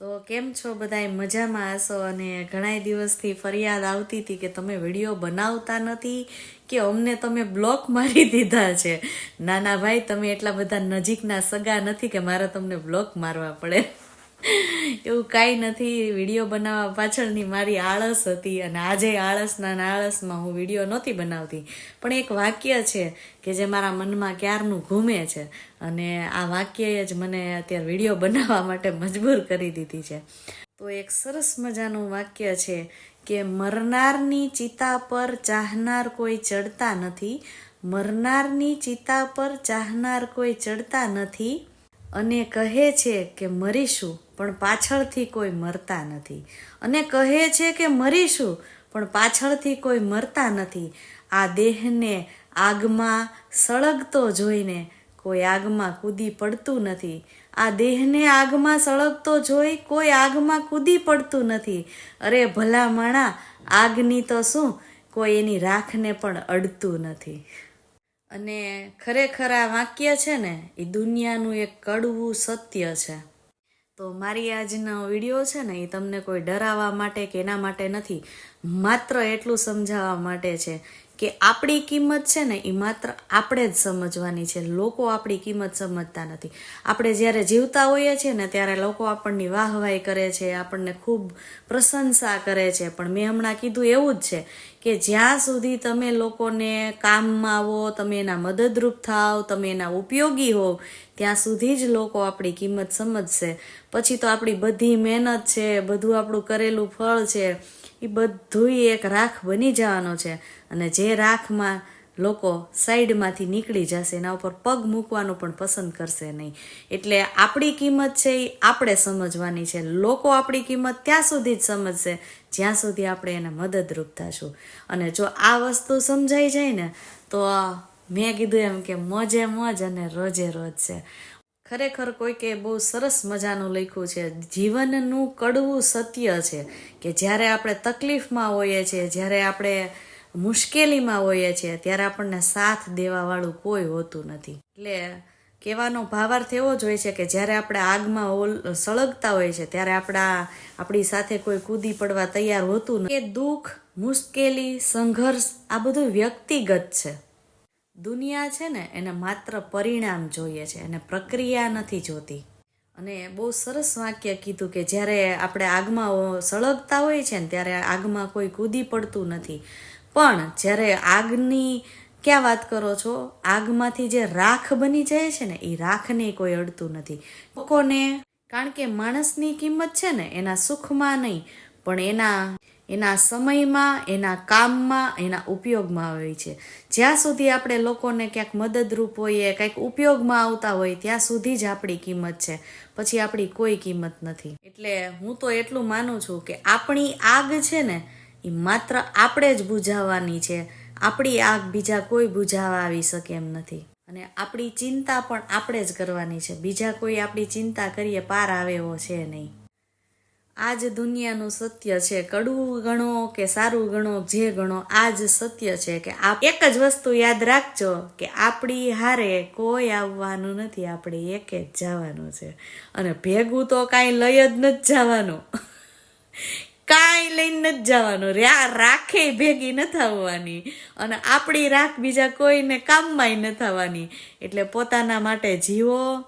તો કેમ છો બધાય? મજામાં હશો? અને ઘણા દિવસથી ફરિયાદ આવતી હતી કે તમે વીડિયો બનાવતા નથી કે અમને તમે બ્લોક મારી દીધા છે. ના ના ભાઈ, તમે એટલા બધા નજીકના સગા નથી કે મારે તમને બ્લોક મારવા પડે. એવું કાંઈ નથી, વીડિયો બનાવવા પાછળની મારી આળસ હતી અને આજે આળસના આળસમાં હું વીડિયો નહોતી બનાવતી. પણ એક વાક્ય છે કે જે મારા મનમાં ક્યારનું ઘૂમે છે અને આ વાક્યએ જ મને અત્યારે વીડિયો બનાવવા માટે મજબૂર કરી દીધી છે. તો એક સરસ મજાનું વાક્ય છે કે, મરનારની ચિતા પર ચાહનાર કોઈ ચડતા નથી, મરનારની ચિતા પર ચાહનાર કોઈ ચડતા નથી અને કહે છે કે મરીશું, પણ પાછળથી કોઈ મરતા નથી. અને કહે છે કે મરીશું, પણ પાછળથી કોઈ મરતા નથી. આ દેહને આગમાં સળગતો જોઈને કોઈ આગમાં કૂદી પડતું નથી. આ દેહને આગમાં સળગતો જોઈ કોઈ આગમાં કૂદી પડતું નથી. અરે ભલા માણા આગની તો શું? કોઈ એની રાખને પણ અડતું નથી. અને ખરેખર આ વાક્ય છે ને, એ દુનિયાનું એક કડવું સત્ય છે. તો મારી આજનો વીડિયો છે ને, એ તમને કોઈ ડરાવવા માટે કે એના માટે નથી, માત્ર એટલું સમજાવવા માટે છે કે આપણી કિંમત છે ને એ માત્ર આપણે જ સમજવાની છે. લોકો આપણી કિંમત સમજતા નથી. આપણે જ્યારે જીવતા હોઈએ છીએ ને ત્યારે લોકો આપણની વાહવાહી કરે છે, આપણને ખૂબ પ્રશંસા કરે છે. પણ મેં હમણાં કીધું એવું જ છે કે જ્યાં સુધી તમે લોકોને કામમાં આવો, તમે એના મદદરૂપ થાવ, તમે એના ઉપયોગી હોવ, ત્યાં સુધી જ લોકો આપણી કિંમત સમજશે. પછી તો આપણી બધી મહેનત છે, બધું આપણું કરેલું ફળ છે. એ બધુંય એક રાખ બની જવાનો છે. અને જે રાખમાં લોકો સાઈડમાંથી નીકળી જશે, એના ઉપર પગ મૂકવાનું પણ પસંદ કરશે નહીં. એટલે આપણી કિંમત છે એ આપણે સમજવાની છે. લોકો આપણી કિંમત ત્યાં સુધી જ સમજશે, જ્યાં સુધી આપણે એને મદદરૂપ થશું. અને જો આ વસ્તુ સમજાઈ જાય ને, તો મેં કીધું એમ કે મોજે મોજ અને રોજે રોજ છે. ખરેખર કોઈકે બહુ સરસ મજાનું લખ્યું છે. જીવનનું કડવું સત્ય છે કે જ્યારે આપણે તકલીફમાં હોઈએ છીએ, જ્યારે આપણે મુશ્કેલીમાં હોઈએ છીએ, ત્યારે આપણને સાથ દેવાવાળું કોઈ હોતું નથી. એટલે કહેવાનો ભાવાર્થ એવો જ હોય છે કે જ્યારે આપણે આગમાં ઓલ સળગતા હોય છે ત્યારે આપણા, આપણી સાથે કોઈ કૂદી પડવા તૈયાર હોતું નથી. કે દુઃખ, મુશ્કેલી, સંઘર્ષ આ બધું વ્યક્તિગત છે. દુનિયા છે ને, એને માત્ર પરિણામ જોઈએ છે, એને પ્રક્રિયા નથી જોતી. અને બહુ સરસ વાક્ય કીધું કે જ્યારે આપણે આગમાં સળગતા હોય છે ને, ત્યારે આગમાં કોઈ કૂદી પડતું નથી. પણ જ્યારે આગની, ક્યાં વાત કરો છો? આગમાંથી જે રાખ બની જાય છે ને, એ રાખને કોઈ અડતું નથી. લોકોને, કારણ કે માણસની કિંમત છે ને, એના સુખમાં નહીં. પણ એના એના સમયમાં, એના કામમાં, એના ઉપયોગમાં આવે છે. જ્યાં સુધી આપણે લોકોને ક્યાંક મદદરૂપ હોઈએ કંઈક ઉપયોગમાં આવતા હોય, ત્યાં સુધી જ આપણી કિંમત છે. પછી આપણી કોઈ કિંમત નથી. એટલે હું તો એટલું માનું છું કે આપણી આગ છે ને, એ માત્ર આપણે જ બુઝાવવાની છે. આપણી આગ બીજા કોઈ બુઝાવા આવી શકે એમ નથી. અને આપણી ચિંતા પણ આપણે જ કરવાની છે. બીજા કોઈ આપણી ચિંતા કરીએ, પાર આવે એવો છે નહીં. આ જ દુનિયાનું સત્ય છે. કડવું ગણો કે સારું ગણો, જે ગણો આ જ સત્ય છે કે આ એક જ વસ્તુ યાદ રાખજો કે આપણી હારે કોઈ આવવાનું નથી, આપણે એકે જ જવાનું છે. અને ભેગું તો કાંઈ લઈ જ નથી જવાનું. કાંઈ લઈને નથી જવાનું. ર્યા રાખે ભેગી ન થવાની. અને આપણી રાખ બીજા કોઈને કામમાંય ન થવાની. એટલે પોતાના માટે જીવો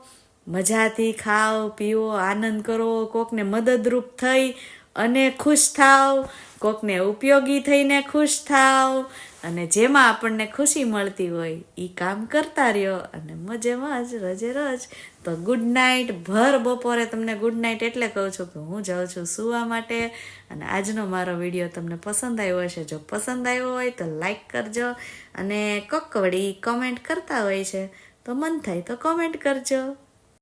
મજાથી ખાઓ, પીઓ, આનંદ કરો, કોકને મદદરૂપ થઈ અને ખુશ થાવ કોકને ઉપયોગી થઈને ખુશ થાવ અને જેમાં આપણને ખુશી મળતી હોય એ કામ કરતા રહ્યો અને મજે મજ રજે રજ. તો ગુડ નાઇટ ભર બપોરે તમને ગુડ નાઇટ એટલે કહું છું કે હું જાઉં છું સૂવા માટે. અને આજનો મારો વીડિયો તમને પસંદ આવ્યો હશે. જો પસંદ આવ્યો હોય તો લાઈક કરજો અને કોક વળી કોમેન્ટ કરતા હોય છે, તો મન થાય તો કોમેન્ટ કરજો.